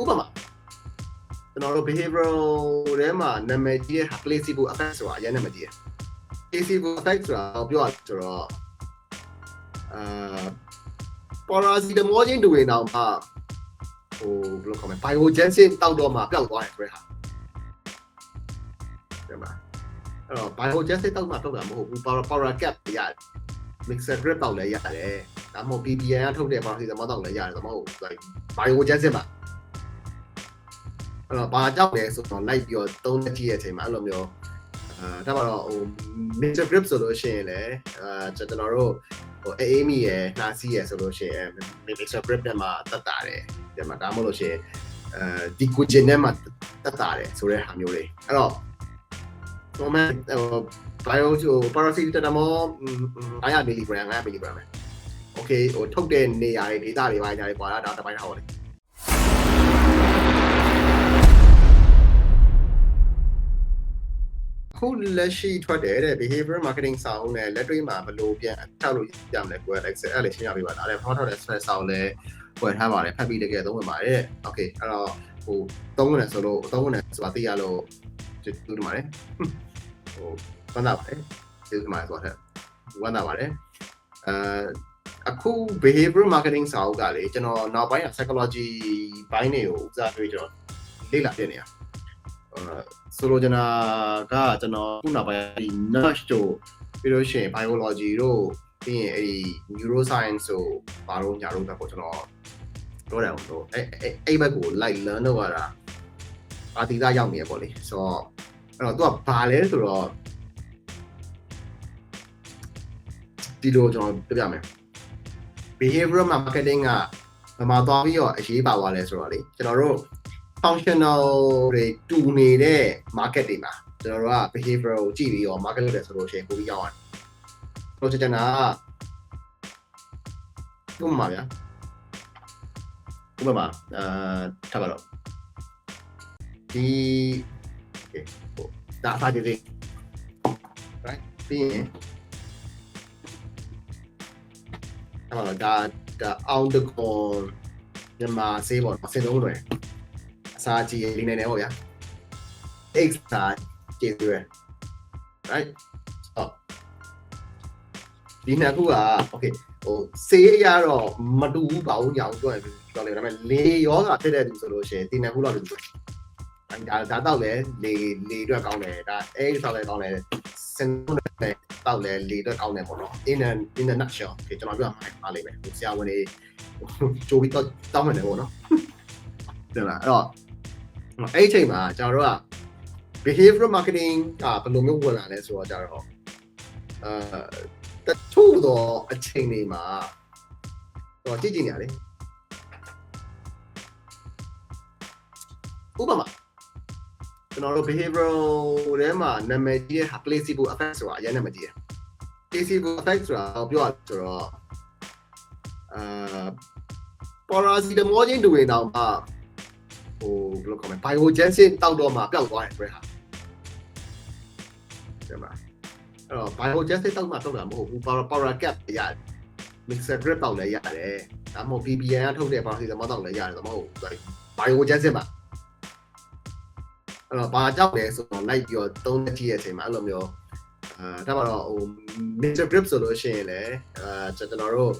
ဥပမာကျွန်တော်တို့ behavioral ထဲမှာနာမည်ကြီးတဲ့ placebo effect ဆိုတာအရင်နာမည်ကြီးတယ် placebo effect ဆိုတာပြောရဆိုတော့အာပေါ်ရာစီတမောချင်းတူရင်တော့မှဟိုဘယ်လိုခေါ်မလဲ biogenesis တောက်တော့မှပျောက်သွားတယ်ဆိုတဲ့ဟာတယ်မှာအဲ့တော့ biogenesis တောက်မှပျောက်တာမဟုတ်ဘူး power power cap ရတယ် mixer grip တောက်လည်းရတယ်ဒါမှမဟုတ် PBN ကထုတ်တဲ့ paracetamol တောက်လည်းရတယ်ဒါမှမဟုတ် like biogenesis ပါ အဲ့တော့ဘာကြောက်လဲဆိုတော့ light ပြီးတော့သုံးလက်ကြည့်ရဲ့အချိန်မှာအဲ့လိုမျိုးအာဒါမှတော့ဟို mixer grip ဆိုလို့ရှိရင်လည်းအာကျွန်တော်တို့ဟိုအေးမီရယ်နှာစီရယ်ဆိုလို့ရှိရင် mixer grip နဲ့မှာတတ်တာတယ်ဒီမှာဒါမှမဟုတ်လို့ရှိရင်အဲဒီကိုဂျင်နဲ့မှာတတ်တာတယ်ဆိုတဲ့ဟာမျိုးတွေအဲ့တော့ moment ဟို bio ဟို paracetamol 900 mg 900 mg ပဲ okay ဟိုထုတ်တဲ့နေရာတွေဒေတာတွေပိုင်းညာတွေကွာဒါတပိုင်းထားပါလေ ခုလက်ရှိထွက်တယ်တဲ့ behavior marketing စာအုပ်နဲ့လက်တွေ့မှာဘယ်လိုပြန်အထောက်လို့ရမလဲကိုယ် Excel အဲ့လေရှင်းပြပေးပါဒါလည်းဖောက်ထောက်တဲ့ stress စာအုပ်လည်းဝယ်ထားပါတယ်ဖတ်ပြီးတကယ်သုံးဝင်ပါတယ် okay အဲ့တော့ဟိုသုံးဝင်တယ်ဆိုလို့သုံးဝင်တယ်ဆိုတာသိရလို့ကျေးဇူးတင်ပါတယ်ဟိုဝမ်းသာပါတယ်ကျေးဇူးတင်ပါတယ်ဆိုတော့ဝမ်းသာပါတယ်အဲအခု behavior marketing စာအုပ်ကလေကျွန်တော်နောက်ပိုင်းက psychology ဘိုင်းတွေကိုဥစားတွေ့ကျွန်တော်လေ့လာပြနေရအဲ ဆိုလိုချင်တာကကျွန်တော်ခုနောက်ပိုင်းဒီ nurse တို့ပြီးလို့ရှိရင် biology တို့ပြီးရင်အဲ့ဒီ neuroscience တို့ဘာလို့ညာလို့ပဲပေါ့ကျွန်တော်ပြောတယ်ဟိုအဲ့အဲ့အဲ့ဘက်ကို like learn လုပ်ရတာအာတိသားရောက်နေရပေါ့လေဆိုတော့အဲ့တော့သူကဘာလဲဆိုတော့ဒီလိုကျွန်တော်ပြပြမယ် behavioral marketing ကဘယ်မှာသွားပြီးတော့အရေးပါသွားလဲဆိုတော့လေကျွန်တော်တို့ functional တွေတူနေတဲ့ market တွေမှာကျွန်တော်တို့က behavioral ကိုကြည့်ပြီးတော့ market လုပ်တယ်ဆိုလို့ရှိရင်ပိုပြီးရောက်ရတယ်။ဆိုချင်တာကဥပမာဗျာဥပမာအာထားပါတော့ဒီ okay ဟိုဒါအစားကြည့်လေး right ပြီးရင်အဲ့တော့ဒါဒါအောင်တကွန်မြန်မာဆေးပေါ့နော်စင်သုံးလွယ် အစာကြည့်လေးနေနေပေါ့ဗျာ x စာကြည့်ရွယ် right ဟုတ်ဒီနှစ်ခုက okay ဟိုဆေးအရတော့မတူဘူးပါဘူးညာအောင်ပြောရင်ပြောလေဒါပေမဲ့လေယောဂဖြစ်တဲ့သူဆိုလို့ရှိရင်ဒီနှစ်ခုတော့တူတယ်ဒါဒါတော့လေလေလေအတွက်ကောင်းတယ်ဒါအဲ့ဒီတော့လည်းကောင်းတယ်စင်သုံးနဲ့တော့လေလေအတွက်ကောင်းတယ်ပေါ့နော် in a in a nutshell ဒီကျွန်တော်ပြောမှာပါလိမ့်မယ်ဟိုဆရာဝန်တွေကြိုးပြီးတော့တောင်းမယ်ပေါ့နော်တယ်လားအဲ့တော့ အဲ့ဒီအချိန်မှာကျွန်တော်တို့က behavioral marketing ကဘယ်လိုမျိုးဝင်လာလဲဆိုတော့ကြတော့အာတချို့တော့အချိန်တွေမှာတော့ကြည့်ကြည့်နေရလေဥပမာကျွန်တော်တို့ behavioral ထဲမှာနာမည်ကြီးတဲ့ placebo effect ဆိုတာအရင်နာမည်ကြီးတယ် placebo effect ဆိုတာပြောရဆိုတော့အာပေါ်ရာစီတမောချင်းတူရင်တော့မှ ဟိုဘယ်လိုခေါ်မလဲ biogenesis တောက်တော့မှပျောက်သွားတယ်ဆိုတဲ့ဟာတယ်မှာအဲ့တော့ biogenesis တောက်မှပျောက်တာမဟုတ်ဘူး power power cap ရတယ် mixer grip တောက်လည်းရတယ်ဒါမှမဟုတ် PBN ကထုတ်တဲ့ paracetamol တောက်လည်းရတယ်ဒါမှမဟုတ် biogenesis ပါအဲ့တော့ဘာကြောက်လဲဆိုတော့ light ပြီးတော့သုံးလက်ကြည့်ရဲ့အချိန်မှာအဲ့လိုမျိုးအာဒါမှတော့ဟို mixer grip ဆိုလို့ရှိရင်လည်းအာကျွန်တော်တို့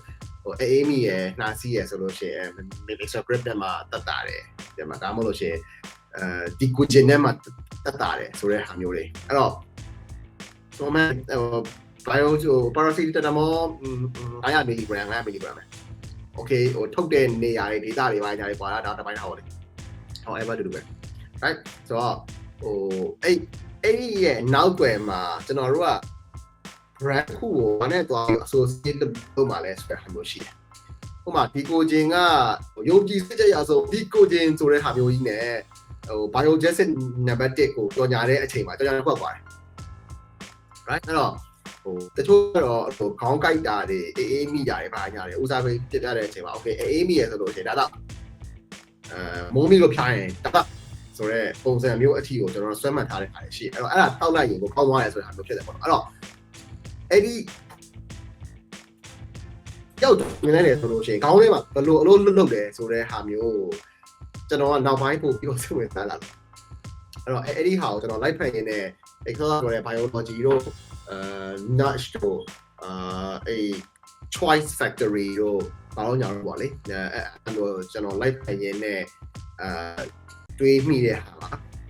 ဟိုအေးမီရယ်နှာစီရယ်ဆိုလို့ရှိရင် mixer grip နဲ့မှာတတ်တာတယ်ဒီမှာဒါမှမဟုတ်လို့ရှိရင်အဲဒီကိုဂျင်နဲ့မှာတတ်တာတယ်ဆိုတဲ့ဟာမျိုးတွေအဲ့တော့ moment ဟို bio ဟို paracetamol 900 mg 900 mg ပဲ okay ဟိုထုတ်တဲ့နေရာတွေဒေတာတွေပိုင်းညာတွေကွာဒါတပိုင်းထားပါလေ however တူတူပဲ right ဆိုတော့ဟိုအဲ့အဲ့ဒီရဲ့နောက်ွယ်မှာကျွန်တော်တို့က brand ခုကိုဘာနဲ့သွားပြီး associate လုပ်မှာလဲဆိုတဲ့ဟာမျိုးရှိတယ်။ဟိုမှာဒီကိုဂျင်ကယုံကြည်စိတ်ကြရဆိုဒီကိုဂျင်ဆိုတဲ့ဟာမျိုးကြီးနဲ့ဟို biogenesis number 1ကိုကြော်ညာတဲ့အချိန်မှာကြော်ညာတစ်ခွက်ပါတယ်။ right အဲ့တော့ဟိုတချို့တော့ဟိုခေါင်းကိုက်တာတွေအေးအေးမိတာတွေဘာညာတွေဦးစားပေးပြပြတဲ့အချိန်မှာ okay အေးအေးမိရဆိုလို့ရှိရင်ဒါတော့အဲမိုးမိလို့ဖြားရင်ဒါဆိုတော့ပုံစံမျိုးအထီကိုကျွန်တော်ဆွဲမှတ်ထားတဲ့အားရှိအဲ့တော့အဲ့ဒါတောက်လိုက်ရင်ကိုပေါင်းသွားရဲဆိုတဲ့ဟာမျိုးဖြစ်တယ်ပေါ့နော်အဲ့တော့ အဲ့ဒီရောက်နေနေတယ်ဆိုလို့ရှိရင်ခေါင်းထဲမှာဘယ်လိုအလုပ်လုပ်လုပ်လဲဆိုတဲ့ဟာမျိုးကျွန်တော်ကနောက်ပိုင်းပို့ပြီးတော့စိတ်ဝင်စားလာတယ်အဲ့တော့အဲ့ဒီဟာကိုကျွန်တော် live ဖတ်ရင်းနဲ့ Excel ဆိုတဲ့ biology တို့အဲ nudge တို့အာအဲ choice factory တို့ဘာလို့ညာတော့ပေါ့လေအဲအဲ့လိုကျွန်တော် live ဖတ်ရင်းနဲ့အာတွေးမိတဲ့ဟာပါ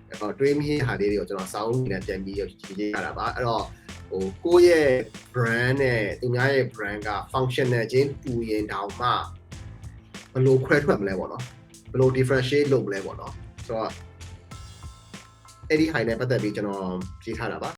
အဲ့တော့တွေးမိတဲ့ဟာလေးတွေကိုကျွန်တော်စောင်းနေနဲ့ပြန်ပြီးတော့ကြည့်ရတာပါအဲ့တော့ ဟိုကိုယ့်ရဲ့ brand နဲ့သူများရဲ့ brand က functional ချင်းတူရင်တောင်မှဘယ်လိုခွဲထွက်မလဲပေါ့နော်ဘယ်လို differentiate လုပ်မလဲပေါ့နော်ဆိုတော့အဲ့ဒီ high နဲ့ပတ်သက်ပြီးကျွန်တော်ကြည့်ထားတာပါ